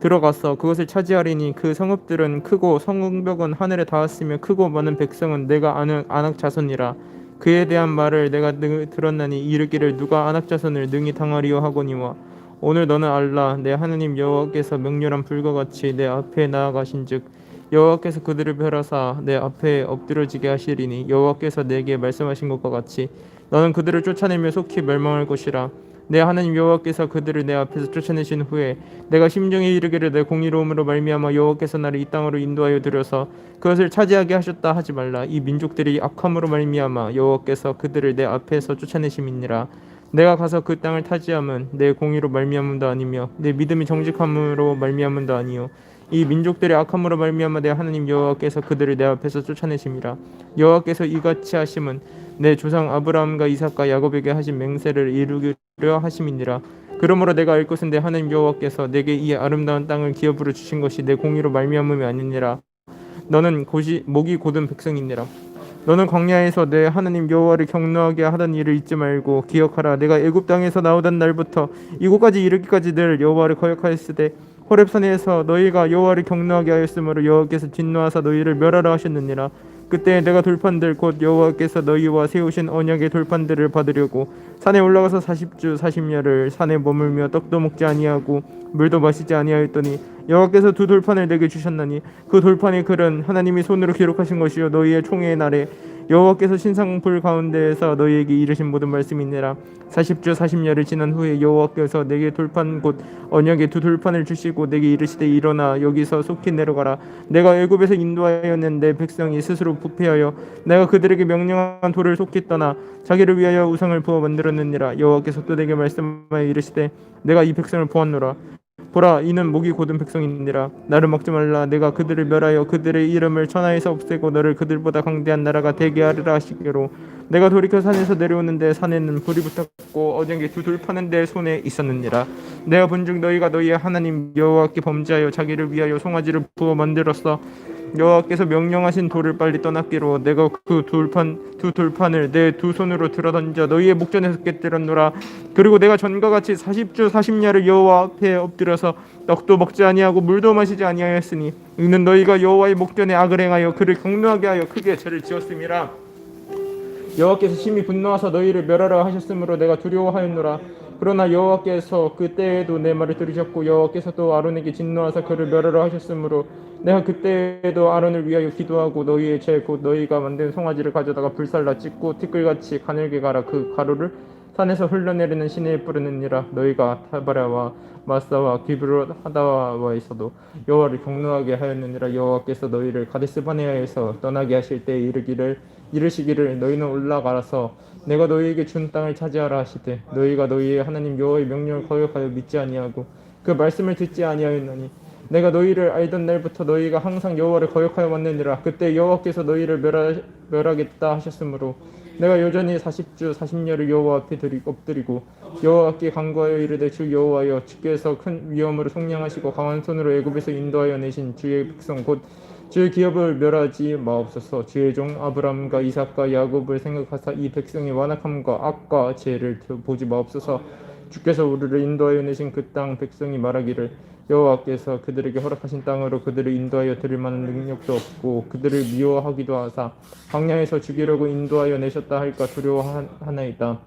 들어가서 그것을 차지하리니 그 성읍들은 크고 성벽은 하늘에 닿았으며 크고 많은 백성은 내가 아는 아낙 자손이라. 그에 대한 말을 내가 능- 들었나니 이르기를 누가 아낙 자손을 능히 당하리요 하거니와 오늘 너는 알라. 내 하나님 여호와께서 맹렬한 불과 같이 내 앞에 나아가신즉 여호와께서 그들을 멸하사 내 앞에 엎드러지게 하시리니 여호와께서 내게 말씀하신 것과 같이 너는 그들을 쫓아내며 속히 멸망할 것이라 내 하나님 여호와께서 그들을 내 앞에서 쫓아내신 후에 내가 심정에 이르기를 내 공의로움으로 말미암아 여호와께서 나를 이 땅으로 인도하여 들여서 그것을 차지하게 하셨다 하지 말라. 이 민족들이 악함으로 말미암아 여호와께서 그들을 내 앞에서 쫓아내심이니라. 내가 가서 그 땅을 타지함은 내 공의로 말미암음도 아니며 내 믿음이 정직함으로 말미암음도 아니요. 이 민족들의 악함으로 말미암아 내 하나님 여호와께서 그들을 내 앞에서 쫓아내심이라. 여호와께서 이같이 하심은 내 조상 아브라함과 이삭과 야곱에게 하신 맹세를 이루 려 하심이니라. 그러므로 내가 알 것은 내 하나님 여호와께서 내게 이 아름다운 땅을 기업으로 주신 것이 내 공의로 말미암음이 아니니라. 너는 곧이 목이 곧은 백성이니라. 너는 광야에서 내 하나님 여호와를 경노하게 하던 일을 잊지 말고 기억하라. 내가 애굽 땅에서 나오던 날부터 이곳까지 이르기까지 늘 여호와를 거역하였으되 호렙산에서 너희가 여호와를 경노하게 하였으므로 여호와께서 진노하사 너희를 멸하라 하셨느니라 그때 내가 돌판들 곧 여호와께서 너희와 세우신 언약의 돌판들을 받으려고 산에 올라가서 40주 40야를 산에 머물며 떡도 먹지 아니하고 물도 마시지 아니하였더니 여호와께서 두 돌판을 내게 주셨나니 그 돌판의 글은 하나님이 손으로 기록하신 것이요 너희의 총회의 날에 여호와께서 신상불 가운데에서 너희에게 이르신 모든 말씀이니라 40주 40야를 지난 후에 여호와께서 내게 돌판 곧 언약의 두 돌판을 주시고 내게 이르시되 일어나 여기서 속히 내려가라. 내가 애굽에서 인도하여낸 내 백성이 스스로 부패하여 내가 그들에게 명령한 돌을 속히 떠나 자기를 위하여 우상을 부어 만들었느니라. 여호와께서 또 내게 말씀하여 이르시되 내가 이 백성을 보았노라 보라 이는 목이 곧은 백성이니라. 나를 먹지 말라. 내가 그들을 멸하여 그들의 이름을 천하에서 없애고 너를 그들보다 강대한 나라가 되게 하리라 하시기로. 내가 돌이켜 산에서 내려오는데 산에는 불이 붙었고 언약의 두 돌파는 내 손에 있었느니라. 내가 본즉 너희가 너희의 하나님 여호와께 범죄하여 자기를 위하여 송아지를 부어 만들었어 여호와께서 명령하신 돌을 빨리 떠났기로 내가 그 돌판 두 돌판을 내 두 손으로 들어 던져 너희의 목전에서 깨뜨렸노라. 그리고 내가 전과 같이 40주 40야를 여호와 앞에 엎드려서 떡도 먹지 아니하고 물도 마시지 아니하였으니 이는 너희가 여호와의 목전에 악을 행하여 그를 경노하게 하여 크게 죄를 지었음이라. 여호와께서 심히 분노하사 너희를 멸하라 하셨으므로 내가 두려워하였노라 그러나 여호와께서 그때에도 내 말을 들으셨고 여호와께서 또 아론에게 진노하사 그를 멸하라 하셨으므로 내가 그때에도 아론을 위하여 기도하고 너희의 죄 곧 너희가 만든 송아지를 가져다가 불살라 찢고 티끌같이 가늘게 가라. 그 가루를 산에서 흘러내리는 시내에 뿌리느니라. 너희가 타바라와 마사와 기브로 하다와에서도 여호와를 경노하게 하였느니라. 여호와께서 너희를 가데스 바네아에서 떠나게 하실 때 이르기를 이르시기를 너희는 올라가서 내가 너희에게 준 땅을 차지하라 하시되 너희가 너희의 하나님 여호와의 명령을 거역하여 믿지 아니하고 그 말씀을 듣지 아니하였나니 내가 너희를 알던 날부터 너희가 항상 여호와를 거역하여 왔느니라. 그때 여호와께서 너희를 멸하, 멸하겠다 하셨으므로 내가 여전히 40주 40년을 여호와 앞에 드리, 엎드리고 여호와께 간구하여 이르되 주 여호와여 주께서 큰 위엄으로 속량하시고 강한 손으로 애굽에서 인도하여 내신 주의 백성 곧 주의 기업을 멸하지 마옵소서 주의 종 아브람과 이삭과 야곱을 생각하사 이 백성의 완악함과 악과 죄를 보지 마옵소서 주께서 우리를 인도하여 내신 그 땅 백성이 말하기를 여호와께서 그들에게 허락하신 땅으로 그들을 인도하여 드릴 만한 능력도 없고 그들을 미워하기도 하사 광야에서 죽이려고 인도하여 내셨다 할까 두려워하나이다.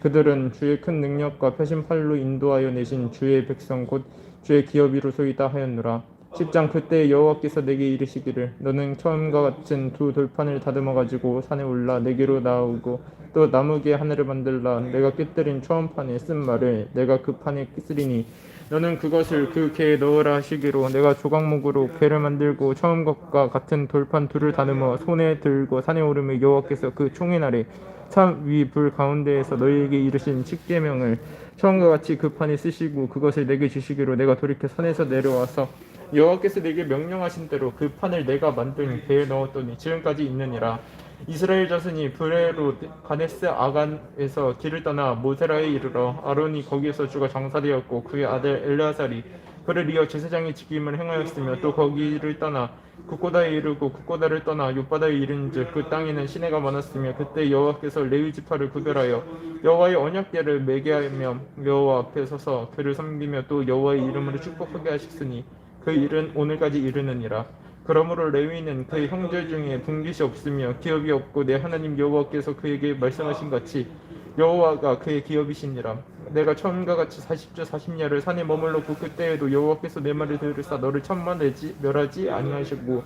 그들은 주의 큰 능력과 표심팔로 인도하여 내신 주의 백성 곧 주의 기업이로소이다 하였노라. 10장 그때 여호와께서 내게 이르시기를 너는 처음과 같은 두 돌판을 다듬어 가지고 산에 올라 내게로 나오고 또 나무개 하나를 만들라. 내가 깨뜨린 처음 판에 쓴 말을 내가 그 판에 쓰리니 너는 그것을 그 개에 넣으라 하시기로 내가 조각목으로 개를 만들고 처음 것과 같은 돌판 둘을 다듬어 손에 들고 산에 오르며 여호와께서 그 총의 날에 참 위 불 가운데에서 너희에게 이르신 십계명을 처음과 같이 그 판에 쓰시고 그것을 내게 주시기로 내가 돌이켜 산에서 내려와서 여호와께서 내게 명령하신 대로 그 판을 내가 만든 배에 넣었더니 지금까지 있느니라. 이스라엘 자손이 브레로 가네스 아간에서 길을 떠나 모세라에 이르러 아론이 거기에서 주가 장사되었고 그의 아들 엘르아살이 그를 이어 제사장의 직임을 행하였으며 또 거기를 떠나 국고다에 이르고 국고다를 떠나 욥바다에 이른즉 그 땅에는 시내가 많았으며 그때 여호와께서 레위 지파를 구별하여 여호와의 언약궤를 매게 하며 여호와 앞에 서서 그를 섬기며 또 여호와의 이름으로 축복하게 하셨으니 그 일은 오늘까지 이르느니라. 그러므로 레위는 그의 형제 중에 분깃이 없으며 기업이 없고 내 하나님 여호와께서 그에게 말씀하신 같이 여호와가 그의 기업이시니라. 내가 처음과 같이 40주 40년을 산에 머물렀고 그때에도 여호와께서 내 말을 들으사 너를 천만내지 멸하지 아니하시고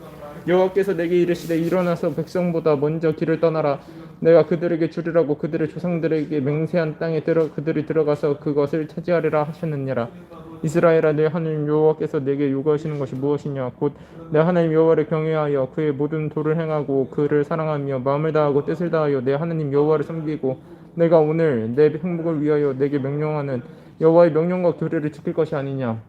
여호와께서 내게 이르시되 일어나서 백성보다 먼저 길을 떠나라. 내가 그들에게 주리라고 그들의 조상들에게 맹세한 땅에 들어 그들이 들어가서 그것을 차지하리라 하셨느니라 이스라엘아 내 하나님 여호와께서 내게 요구하시는 것이 무엇이냐? 곧 내 하나님 여호와를 경외하여 그의 모든 도를 행하고 그를 사랑하며 마음을 다하고 뜻을 다하여 내 하나님 여호와를 섬기고 내가 오늘 내 행복을 위하여 내게 명령하는 여호와의 명령과 규례를 지킬 것이 아니냐?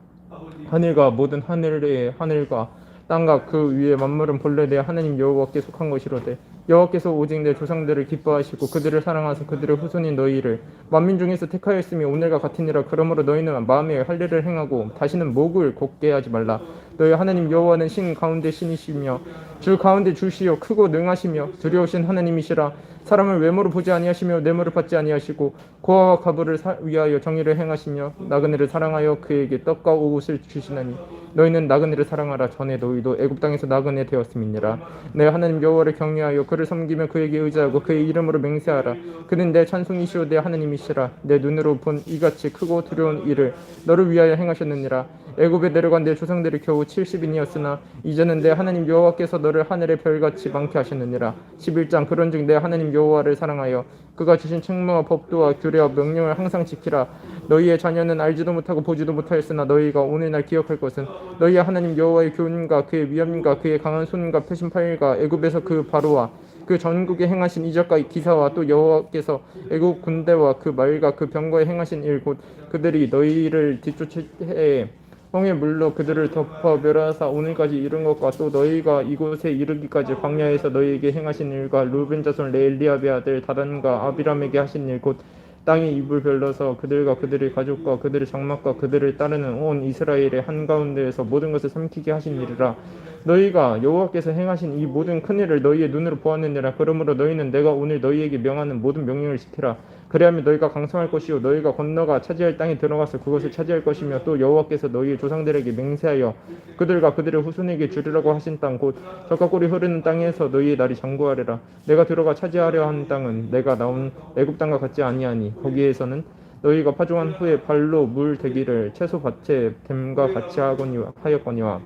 하늘과 모든 하늘의 하늘과 땅과 그 위에 만물은 본래 내 하나님 여호와께 속한 것이로되 여호와께서 오직 내 조상들을 기뻐하시고 그들을 사랑하사 그들의 후손인 너희를 만민 중에서 택하였으며 오늘과 같으니라. 그러므로 너희는 마음에 할 일을 행하고 다시는 목을 곱게 하지 말라. 너희 하나님 여호와는 신 가운데 신이시며 주 가운데 주시요 크고 능하시며 두려우신 하나님이시라. 사람을 외모로 보지 아니하시며 뇌물을 받지 아니하시고 고아와 가부를 사- 위하여 정의를 행하시며 나그네를 사랑하여 그에게 떡과 옷을 주시나니 너희는 나그네를 사랑하라. 전에 너희도 애굽 땅에서 나그네 되었음이니라. 내 하나님 여호와를 경외하여 그를 섬기며 그에게 의지하고 그의 이름으로 맹세하라. 그는 내 찬송이시오 내 하나님이시라. 내 눈으로 본 이같이 크고 두려운 일을 너를 위하여 행하셨느니라. 애굽에 내려간 내 조상들이 겨우 70인이었으나 이제는 내 하나님 여호와께서 너를 하늘의 별같이 많게 하셨느니라. 11장 그런즉 내 하나님 여호와를 사랑하여 그가 주신 책무와 법도와 규례와 명령을 항상 지키라. 너희의 자녀는 알지도 못하고 보지도 못하였으나 너희가 오늘날 기억할 것은 너희의 하나님 여호와의 교훈과 그의 위엄과 그의 강한 손과 표심 파일과 애굽에서 그 바로와 그 전국에 행하신 이적과 기사와 또 여호와께서 애굽 군대와 그 말과 그 병거에 행하신 일 곧 그들이 너희를 뒤쫓을 해에 홍해 물로 그들을 덮어 멸하사 오늘까지 이른 것과 또 너희가 이곳에 이르기까지 광야에서 너희에게 행하신 일과 루벤 자손 레엘리압의 아들 다단과 아비람에게 하신 일 곧 땅이 입을 별러서 그들과 그들의 가족과 그들의 장막과 그들을 따르는 온 이스라엘의 한가운데에서 모든 것을 삼키게 하신 일이라. 너희가 여호와께서 행하신 이 모든 큰 일을 너희의 눈으로 보았느니라. 그러므로 너희는 내가 오늘 너희에게 명하는 모든 명령을 지키라 그리하면 너희가 강성할 것이요. 너희가 건너가 차지할 땅에 들어가서 그것을 차지할 것이며 또 여호와께서 너희의 조상들에게 맹세하여 그들과 그들의 후손에게 주리라고 하신 땅곧 젖과 꿀이 흐르는 땅에서 너희의 날이 장구하리라. 내가 들어가 차지하려 하는 땅은 내가 나온 애굽 땅과 같지 아니하니 거기에서는 너희가 파종한 후에 발로 물 대기를 채소 밭에 뱀과 같이 하였거니와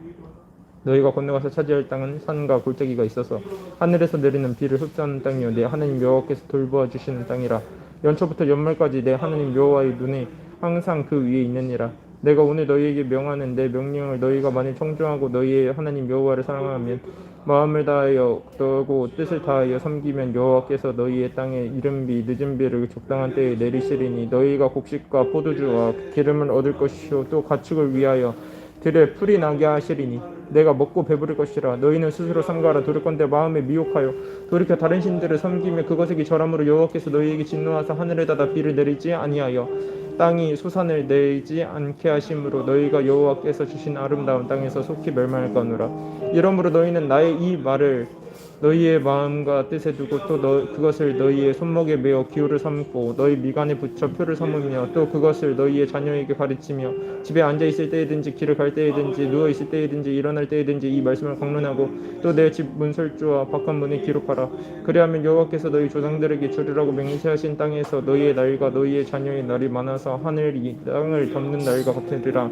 너희가 건너가서 차지할 땅은 산과 골짜기가 있어서 하늘에서 내리는 비를 흡수하는 땅이요. 내 하나님 여호와께서 돌보아 주시는 땅이라 연초부터 연말까지 내 하나님 여호와의 눈이 항상 그 위에 있느니라. 내가 오늘 너희에게 명하는 내 명령을 너희가 만일 청종하고 너희의 하나님 여호와를 사랑하면 마음을 다하여 너고 뜻을 다하여 섬기면 여호와께서 너희의 땅에 이른 비 늦은 비를 적당한 때에 내리시리니 너희가 곡식과 포도주와 기름을 얻을 것이요 또 가축을 위하여 들에 풀이 나게 하시리니 내가 먹고 배부를 것이라 너희는 스스로 삼가라. 도를건대 마음에 미혹하여 돌이켜 다른 신들을 섬기며 그것에게 절함으로 여호와께서 너희에게 진노하사 하늘에 닫아 비를 내리지 아니하여 땅이 소산을 내지 않게 하심으로 너희가 여호와께서 주신 아름다운 땅에서 속히 멸망할거니라. 이러므로 너희는 나의 이 말을 너희의 마음과 뜻에 두고 또 너, 그것을 너희의 손목에 메어 기호를 삼고 너희 미간에 붙여 표를 삼으며 또 그것을 너희의 자녀에게 가르치며 집에 앉아 있을 때이든지 길을 갈 때이든지 누워 있을 때이든지 일어날 때이든지 이 말씀을 강론하고 또 내 집 문설주와 바깥 문에 기록하라. 그리하면 여호와께서 너희 조상들에게 주리라고 맹세하신 땅에서 너희의 날과 너희의 자녀의 날이 많아서 하늘이 땅을 덮는 날과 같으리라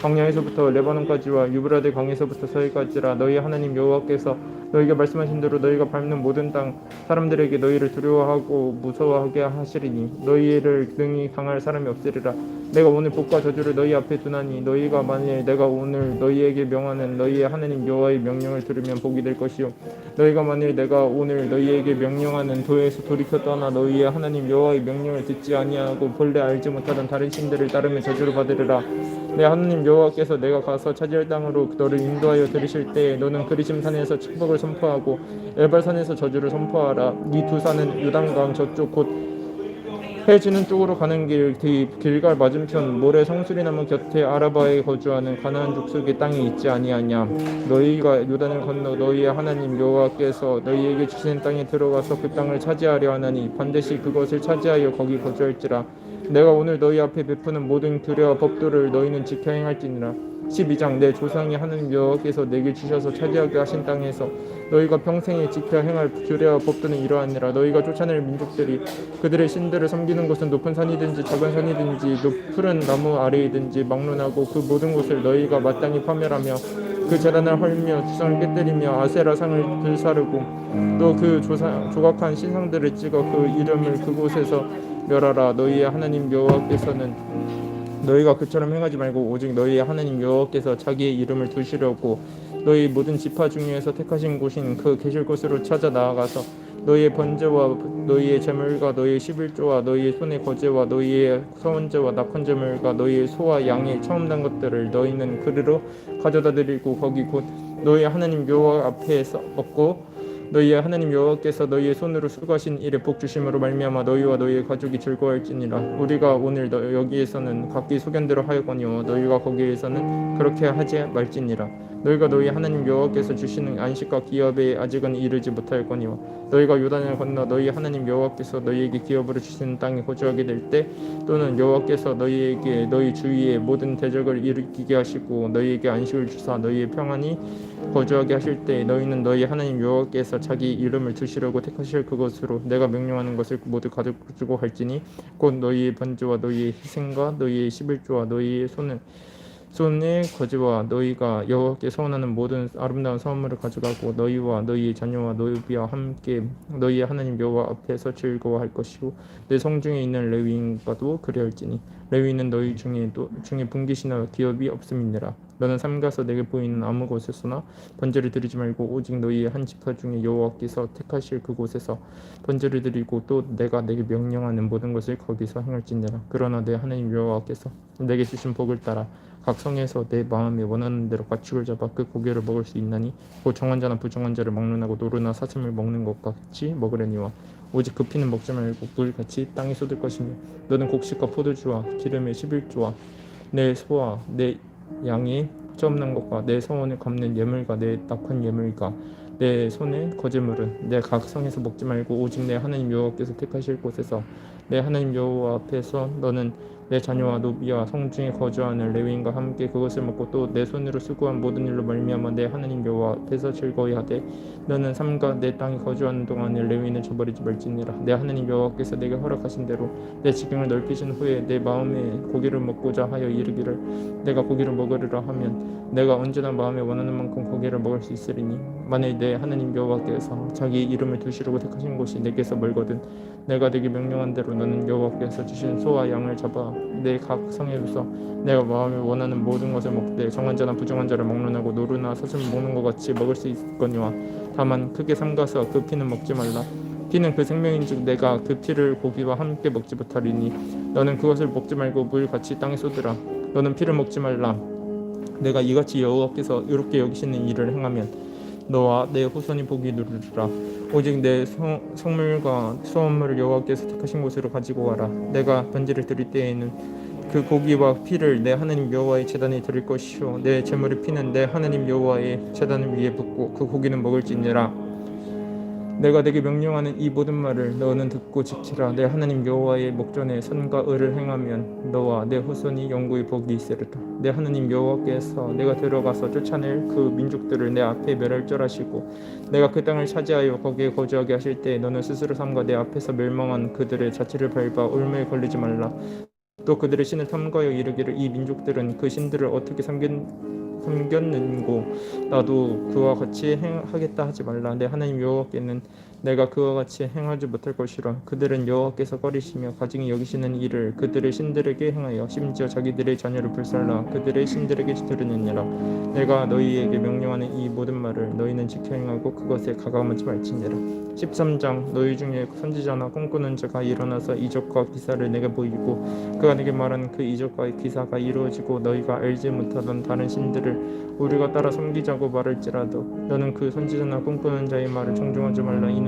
광야에서부터 레바논까지와 유브라데 강에서부터 서해까지라 너희 하나님 여호와께서 너희가 말씀하신 대로 너희가 밟는 모든 땅 사람들에게 너희를 두려워하고 무서워하게 하시리니 너희를 능히 당할 사람이 없으리라. 내가 오늘 복과 저주를 너희 앞에 두나니 너희가 만일 내가 오늘 너희에게 명하는 너희의 하나님 여호와의 명령을 들으면 복이 될 것이요. 너희가 만일 내가 오늘 너희에게 명령하는 도에서 돌이켜 떠나 너희의 하나님 여호와의 명령을 듣지 아니하고 본래 알지 못하던 다른 신들을 따르며 저주를 받으리라 내 하나님 여호와께서 내가 가서 차지할 땅으로 너를 인도하여 들으실 때에 너는 그리심 산에서 축복을 선포하고 에발산에서 저주를 선포하라. 이 두 산은 요단강 저쪽 곧 해지는 쪽으로 가는 길, 뒤 길갈 맞은편 모래 성수리 나무 곁에 아라바에 거주하는 가나안 족속의 땅이 있지 아니하냐. 너희가 요단을 건너 너희의 하나님 여호와께서 너희에게 주신 땅에 들어가서 그 땅을 차지하려 하나니 반드시 그것을 차지하여 거기 거주할지라 내가 오늘 너희 앞에 베푸는 모든 규례와 법도를 너희는 지켜 행할지니라. 12장 내 조상이 하나님 여호와께서 내게 주셔서 차지하게 하신 땅에서 너희가 평생에 지켜 행할 규례와 법도는 이러하니라. 너희가 쫓아낼 민족들이 그들의 신들을 섬기는 곳은 높은 산이든지 작은 산이든지 높 푸른 나무 아래이든지 막론하고 그 모든 곳을 너희가 마땅히 파멸하며 그 재단을 헐며 주상을 깨뜨리며 아세라 상을 불사르고 또 그 조각한 신상들을 찍어 그 이름을 그곳에서 멸하라. 너희의 하나님 여호와께서는 너희가 그처럼 행하지 말고 오직 너희의 하나님 여호와께서 자기의 이름을 두시려고 너희 모든 지파 중에서 택하신 곳인 그 계실 곳으로 찾아 나아가서 너희의 번제와 너희의 제물과 너희의 십일조와 너희의 손의 거제와 너희의 서원제와 낙헌제물과 너희의 소와 양의 처음 난 것들을 너희는 그리로 가져다 드리고 거기 곧 너희의 하나님 여호와 앞에서 먹고 너희의 하나님 여호와께서 너희의 손으로 수고하신 일에 복 주심으로 말미암아 너희와 너희의 가족이 즐거워할지니라. 우리가 오늘 너, 여기에서는 각기 소견대로 하였거니와 너희가 거기에서는 그렇게 하지 말지니라 너희가 너희 하나님 여호와께서 주시는 안식과 기업에 아직은 이르지 못하였거니와 너희가 요단을 건너 너희 하나님 여호와께서 너희에게 기업으로 주시는 땅에 거주하게 될 때 또는 여호와께서 너희에게 너희 주위에 모든 대적을 일으키게 하시고 너희에게 안식을 주사 너희의 평안이 거주하게 하실 때 너희는 너희 하나님 여호와께서 자기 이름을 두시려고 택하실 그것으로 내가 명령하는 것을 모두 가지고 할지니 곧 너희의 번제와 너희의 희생과 너희의 십일조와 너희의 손을 손의 거지와 너희가 여호와께 서원하는 모든 아름다운 선물을 가져가고 너희와 너희의 자녀와 노비와 함께 너희의 하나님 여호와 앞에서 즐거워할 것이고 내 성중에 있는 레위인과도 그리할지니 레위는 너희 중에 또 중에 분깃이나 기업이 없음이니라. 너는 삼가서 내게 보이는 아무 곳에서나 번제를 드리지 말고 오직 너희의 한 지파 중에 여호와께서 택하실 그곳에서 번제를 드리고 또 내가 내게 명령하는 모든 것을 거기서 행할지니라. 그러나 내 하나님 여호와께서 내게 주신 복을 따라 각 성에서 내 마음에 원하는 대로 가축을 잡아 그 고기를 먹을 수 있나니 곧 정한 자나 부정한 자를 막론하고 노루나 사슴을 먹는 것 같이 먹으려니와 오직 그 피는 먹지 말고 물같이 땅에 쏟을 것이며 너는 곡식과 포도주와 기름의 십일조와 내 소와 내 양이 난 것과 내 서원을 갚는 예물과 내 낙한 예물과 내 손의 거제물은 내 각성에서 먹지 말고 오직 내 하나님 여호와께서 택하실 곳에서 내 하나님 여호와 앞에서 너는 내 자녀와 노비와 성중에 거주하는 레위인과 함께 그것을 먹고 또 내 손으로 수고한 모든 일로 말미암아 내 하나님 여호와 앞에서 즐거워하되 너는 삼가 내 땅에 거주하는 동안에 레위인을 저버리지 말지니라. 내 하나님 여호와께서 내게 허락하신 대로 내 지경을 넓히신 후에 내 마음에 고기를 먹고자 하여 이르기를 내가 고기를 먹으리라 하면 내가 언제나 마음에 원하는 만큼 고기를 먹을 수 있으리니 만일 내 하나님 여호와께서 자기 이름을 두시려고 택하신 곳이 내게서 멀거든 내가 내게 명령한 대로 너는 여호와께서 주신 소와 양을 잡아 내 각 성에서 내가 마음에 원하는 모든 것을 먹되 정한 자나 부정한 자를 먹론하고 노루나 사슴을 먹는 것 같이 먹을 수 있거니와 다만 크게 삼가서 그 피는 먹지 말라. 피는 그 생명인즉 내가 그 피를 고기와 함께 먹지 못하리니 너는 그것을 먹지 말고 물같이 땅에 쏟으라. 너는 피를 먹지 말라. 내가 이같이 여호와께서 이롭게 여기시는 일을 행하면 너와 내 후손이 복이 누리리라. 오직 내 성, 성물과 수원물을 여호와께서 택하신 곳으로 가지고 와라. 내가 번제를 드릴 때에는 그 고기와 피를 내 하나님 여호와의 제단에 드릴 것이요. 내 제물의 피는 내 하나님 여호와의 제단 위에 붓고 그 고기는 먹을지니라 내가 내게 명령하는 이 모든 말을 너는 듣고 지키라. 내 하나님 여호와의 목전에 선과 의를 행하면 너와 내 후손이 영구히 복이 있으리라. 내 하나님 여호와께서 내가 들어가서 쫓아낼 그 민족들을 내 앞에 멸절하시고 내가 그 땅을 차지하여 거기에 거주하게 하실 때 너는 스스로 삼가 내 앞에서 멸망한 그들의 자취를 밟아 올무에 걸리지 말라. 또 그들의 신을 탐구하여 이르기를 이 민족들은 그 신들을 어떻게 섬긴 섬겼는고. 나도 그와 같이 행하겠다 하지 말라. 내 하나님 여호와께는 내가 그와 같이 행하지 못할 것이라. 그들은 여호와께서 꺼리시며 가증히 여기시는 일을 그들의 신들에게 행하여 심지어 자기들의 자녀를 불살라. 그들의 신들에게 들으느니라. 내가 너희에게 명령하는 이 모든 말을 너희는 지켜 행하고 그것에 가감하지 말지니라. 13장 너희 중에 선지자나 꿈꾸는 자가 일어나서 이적과 기사를 내게 보이고 그가 내게 말한 그 이적과 기사가 이루어지고 너희가 알지 못하던 다른 신들을 우리가 따라 섬기자고 말할지라도 너는 그 선지자나 꿈꾸는 자의 말을 청중하지 말라. 이는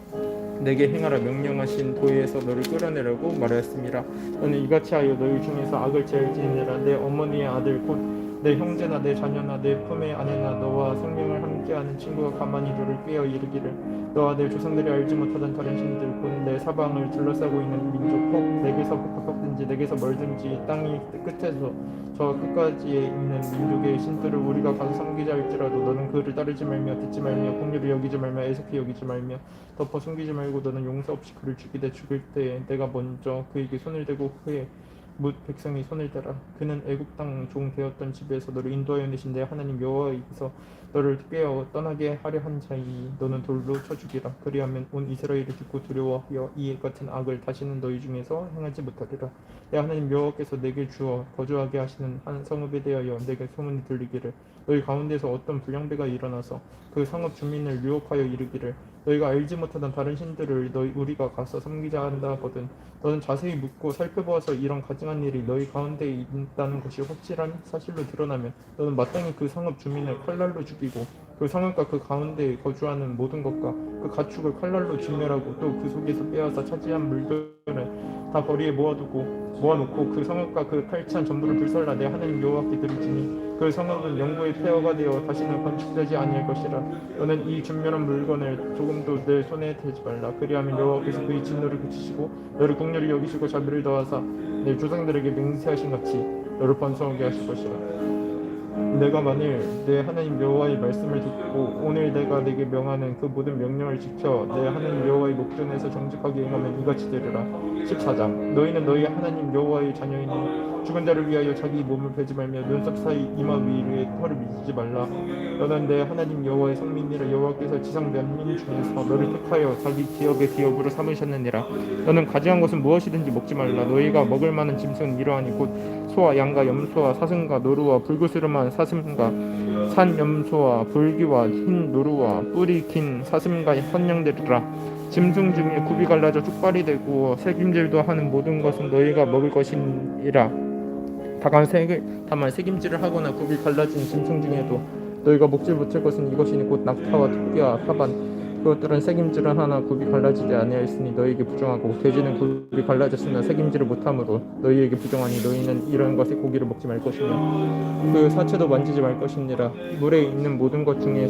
내게 행하라 명령하신 도에서 너를 끌어내라고 말하였습니다. 너는 이같이 하여 너희 중에서 악을 제할지니라 내 어머니의 아들 곧 내 형제나 내 자녀나 내 품의 아내나 너와 성령을 함께하는 친구가 가만히 너를 꾀어 이르기를 너와 내 조상들이 알지 못하던 다른 신들 곧 내 사방을 둘러싸고 있는 민족 혹 내게서 가깝든지 내게서 멀든지 땅이 끝에서 저 끝까지에 있는 민족의 신들을 우리가 가서 섬기자 할지라도 너는 그를 따르지 말며 듣지 말며 공유를 여기지 말며 애석히 여기지 말며 덮어 숨기지 말고 너는 용서 없이 그를 죽이되 죽일 때에 내가 먼저 그에게 손을 대고 후에 묻 백성이 손을 대라. 그는 애굽 땅 종 되었던 집에서 너를 인도하여 내신 내 하나님 여호와께서 너를 꾀어 떠나게 하려 한 자이니 너는 돌로 쳐 죽이라. 그리하면 온 이스라엘이 듣고 두려워하여 이 같은 악을 다시는 너희 중에서 행하지 못하리라. 내 하나님 여호와께서 내게 주어 거주하게 하시는 한 성읍에 대하여 내게 소문이 들리기를 너희 가운데서 어떤 불량배가 일어나서 그 성읍 주민을 유혹하여 이르기를 너희가 알지 못하던 다른 신들을 너희 우리가 가서 섬기자 한다 하거든. 너는 자세히 묻고 살펴보아서 이런 가증한 일이 너희 가운데 있다는 것이 확실한 사실로 드러나면 너는 마땅히 그 성읍 주민을 칼날로 죽이고 그 성읍과 그 가운데 거주하는 모든 것과 그 가축을 칼날로 진멸하고 또 그 속에서 빼앗아 차지한 물건을 다 거리에 모아두고 모아놓고 그 성읍과 그 탈취한 전부를 불살라 내 하나님 여호와께 드리지니 그 성읍은 영구의 폐허가 되어 다시는 건축되지 아니할 것이라. 너는 이 준멸한 물건을 조금도 내 손에 대지 말라. 그리하면 여호와께서 그의 진노를 그치시고 너를 국률이 여기시고 자비를 더하사 내 조상들에게 맹세하신 같이 너를 번성하게 하실 것이라 내가 만일 내 하나님 여호와의 말씀을 듣고 오늘 내가 내게 명하는 그 모든 명령을 지켜 내 하나님 여호와의 목전에서 정직하게 행하면 이같이 되리라. 14장 너희는 너희 하나님 여호와의 자녀이니 죽은 자를 위하여 자기 몸을 베지 말며 눈썹 사이 이마 위에 털을 미지지 말라. 너는 내 하나님 여호와의 성민이라 여호와께서 지상 면민 중에서 너를 택하여 자기 기업의 기업으로 삼으셨느니라. 너는 가증한 것은 무엇이든지 먹지 말라. 너희가 먹을 만한 짐승은 이러하니 곧 소와 양과 염소와 사슴과 노루와 불구스름한 사슴과 산 염소와 불기와 흰 노루와 뿌리 긴 사슴과 헌령되리라 짐승 중에 굽이 갈라져 족발이 되고 색임질도 하는 모든 것은 너희가 먹을 것이니라. 다만 색 다만 색임질을 하거나 굽이 갈라진 짐승 중에도 너희가 먹지 못할 것은 이것이니 곧 낙타와 토끼와 사반 그것들은 색임질을 하나 굽이 갈라지지 아니하였으니 너희에게 부정하고 돼지는 굽이 갈라졌으나 색임질을 못함으로 너희에게 부정하니 너희는 이런 것의 고기를 먹지 말 것이며 그 사체도 만지지 말 것이니라. 물에 있는 모든 것 중에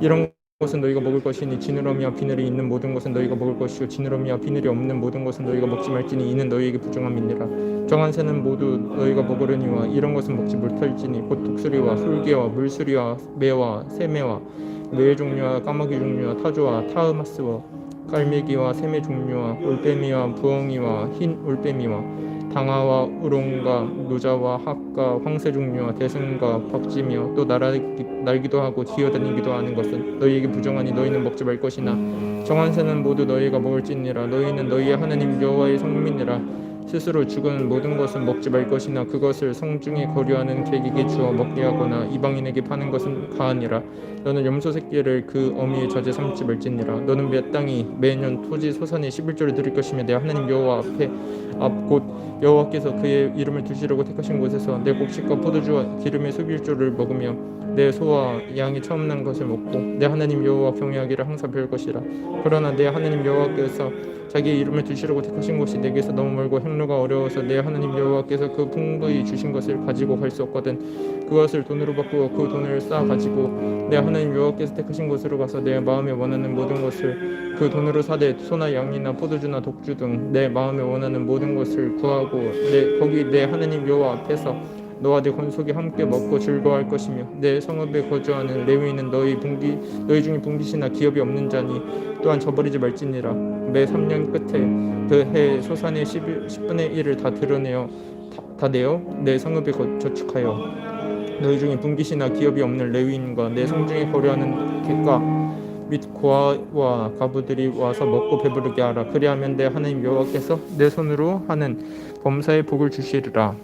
이런 것은 너희가 먹을 것이니 지느러미와 비늘이 있는 모든 것은 너희가 먹을 것이요. 지느러미와 비늘이 없는 모든 것은 너희가 먹지 말지니 이는 너희에게 부정함이니라. 정한 새는 모두 너희가 먹으려니와 이런 것은 먹지 못할지니 곧 독수리와 솔개와 물수리와 매와 새매와 매의 종류와 까마귀 종류와 타조와 타흐마스와 깔매기와 새매 종류와 올빼미와 부엉이와 흰 올빼미와 당아와 우롱과 노자와 학과 황새 종류와 대승과 박쥐며 또 날아기, 날기도 하고 기어다니기도 하는 것은 너희에게 부정하니 너희는 먹지 말 것이나 정한 새는 모두 너희가 먹을지니라. 너희는 너희의 하나님 여호와의 성민이라. 스스로 죽은 모든 것은 먹지 말 것이나 그것을 성중에 거류하는 객에게 주어 먹게 하거나 이방인에게 파는 것은 가하니라 너는 염소 새끼를 그 어미의 저제 삼지 말지니라. 너는 몇 땅이 매년 토지 소산의 11조를 드릴 것이며 내 하나님 여호와 앞에 앞곧 여호와께서 그의 이름을 두시려고 택하신 곳에서 내 곡식과 포도주와 기름의 소빌조를 먹으며 내 소와 양이 처음 난 것을 먹고 내 하나님 여호와 경외하기를 항상 배울 것이라. 그러나 내 하나님 여호와께서 자기의 이름을 두시려고 택하신 곳이 내게서 너무 멀고 행 통로가 어려워서 내 하나님 여호와께서 그 풍부히 주신 것을 가지고 갈 수 없거든. 그것을 돈으로 바꾸어 그 돈을 쌓아 가지고 내 하나님 여호와께서 택하신 곳으로 가서 내 마음에 원하는 모든 것을 그 돈으로 사되 소나 양이나 포도주나 독주 등 내 마음에 원하는 모든 것을 구하고 내 거기 내 하나님 여호와 앞에서 너와 내 권속이 함께 먹고 즐거워할 것이며 내 성읍에 거주하는 레위인은 너희 분기 너희 중에 분기시나 기업이 없는 자니 또한 저버리지 말지니라. 매 3년 끝에 그 해 소산의 10, 10분의 1을 다 드러내어 다, 다 내어 내 성읍에 거- 저축하여 너희 중에 분기시나 기업이 없는 레위인과 내 성중에 거류하는 객과 및 고아와 가부들이 와서 먹고 배부르게 하라. 그리하면 내 하나님 여호와께서 내 손으로 하는 범사에 복을 주시리라.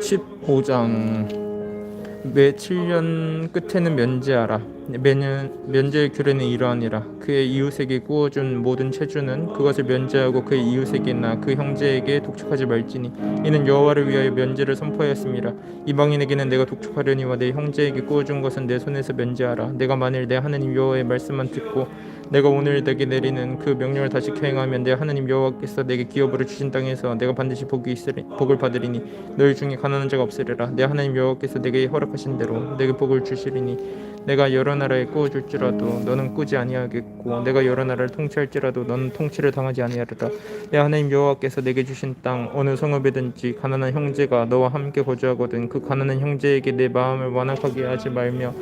십오 장 매 7년 끝에는 면제하라. 매년 면제의 규례는 이러하니라. 그의 이웃에게 구워준 모든 체주는 그것을 면제하고 그의 이웃에게나 그 형제에게 독촉하지 말지니 이는 여호와를 위하여 면제를 선포하였습니다. 이방인에게는 내가 독촉하려니와 내 형제에게 구워준 것은 내 손에서 면제하라. 내가 만일 내 하나님 여호와의 말씀만 듣고 내가 오늘 내게 내리는 그 명령을 다시 행하면 내 하나님 여호와께서 내게 기업으로 주신 땅에서 내가 반드시 복이 있으리 복을 받으리니 너희 중에 가난한 자가 없으리라. 내 하나님 여호와께서 내게 허락하신 대로 내게 복을 주시리니 내가 여러 나라에 꾸어줄지라도 너는 꾸지 아니하겠고 내가 여러 나라를 통치할지라도 너는 통치를 당하지 아니하리라. 내 하나님 여호와께서 내게 주신 땅 어느 성읍이든지 가난한 형제가 너와 함께 거주하거든 그 가난한 형제에게 내 마음을 완악하게 하지 말며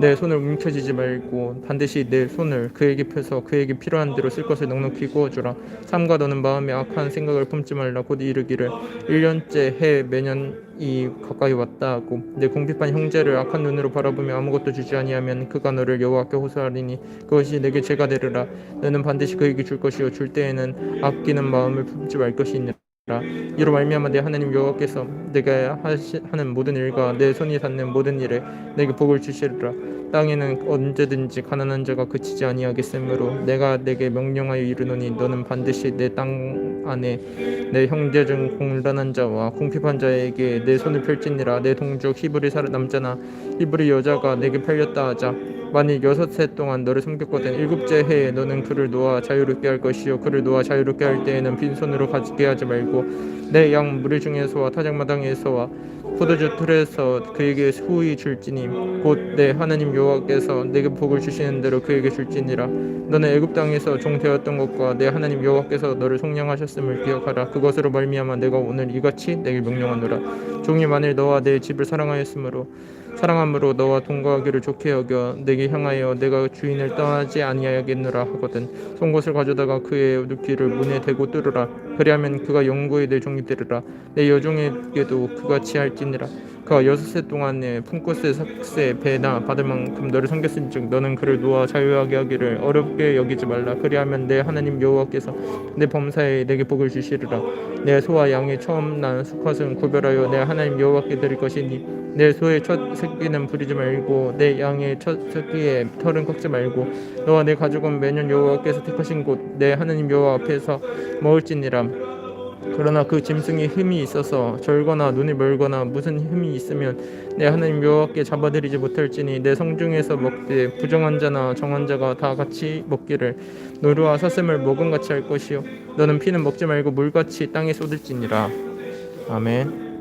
내 손을 움켜쥐지 말고 반드시 내 손을 그에게 펴서 그에게 필요한 대로 쓸 것을 넉넉히 구워주라. 삼가 너는 마음에 악한 생각을 품지 말라. 곧 이르기를 1년째 해 매년 이 가까이 왔다 하고 내 궁핍한 형제를 악한 눈으로 바라보며 아무것도 주지 아니하면 그가 너를 여호와께 호소하리니 그것이 내게 죄가 되리라. 너는 반드시 그에게 줄 것이요. 줄 때에는 아끼는 마음을 품지 말 것이니라 이로 말미암아 내 하나님 여호와께서 내가 하시, 하는 모든 일과 내 손이 닿는 모든 일에 내게 복을 주시리라. 땅에는 언제든지 가난한 자가 그치지 아니하겠으므로 내가 내게 명령하여 이르노니 너는 반드시 내 땅 안에 내 형제 중 공란한 자와 궁핍한 자에게 내 손을 펼지니라. 내 동족 히브리 살 남자나 히브리 여자가 내게 팔렸다 하자. 만일 여섯 해 동안 너를 섬겼거든 일곱째 해에 너는 그를 놓아 자유롭게 할 것이요. 그를 놓아 자유롭게 할 때에는 빈손으로 가지게 하지 말고 내 양 무리 중에서와 타작마당에서와. 포도주 틀에서 그에게 후히 줄지니 곧 내 하나님 여호와께서 내게 복을 주시는 대로 그에게 줄지니라. 너는 애굽 땅에서 종 되었던 것과 내 하나님 여호와께서 너를 속량하셨음을 기억하라. 그것으로 말미암아 내가 오늘 이같이 내게 명령하노라. 종이 만일 너와 내 집을 사랑하였으므로 사랑함으로 너와 동거하기를 좋게 여겨 내게 향하여 내가 주인을 떠나지 아니하겠노라 하거든. 송곳을 가져다가 그의 누기를 문에 대고 뚫으라. 그리하면 그가 영구히 내 종이 되리라. 내 여종에게도 그같이 할지니라 그가 여섯 해 동안에 품꽃에 삭새 배나 받을 만큼 너를 섬겼은즉 너는 그를 놓아 자유하게 하기를 어렵게 여기지 말라. 그리하면 내 하나님 여호와께서 내 범사에 내게 복을 주시리라. 내 소와 양의 처음 난 수컷은 구별하여 내 하나님 여호와께 드릴 것이니 내 소의 첫 새끼는 부리지 말고 내 양의 첫 새끼의 털은 꺾지 말고 너와 내 가족은 매년 여호와께서 택하신 곳 내 하나님 여호와 앞에서 먹을지니라 그러나 그 짐승이 흠이 있어서 절거나 눈이 멀거나 무슨 흠이 있으면 내 하나님 여호와께 잡아들이지 못할지니 내 성중에서 먹되 부정한 자나 정한 자가 다 같이 먹기를 노루와 사슴을 먹은 같이 할 것이요. 너는 피는 먹지 말고 물같이 땅에 쏟을지니라. 아멘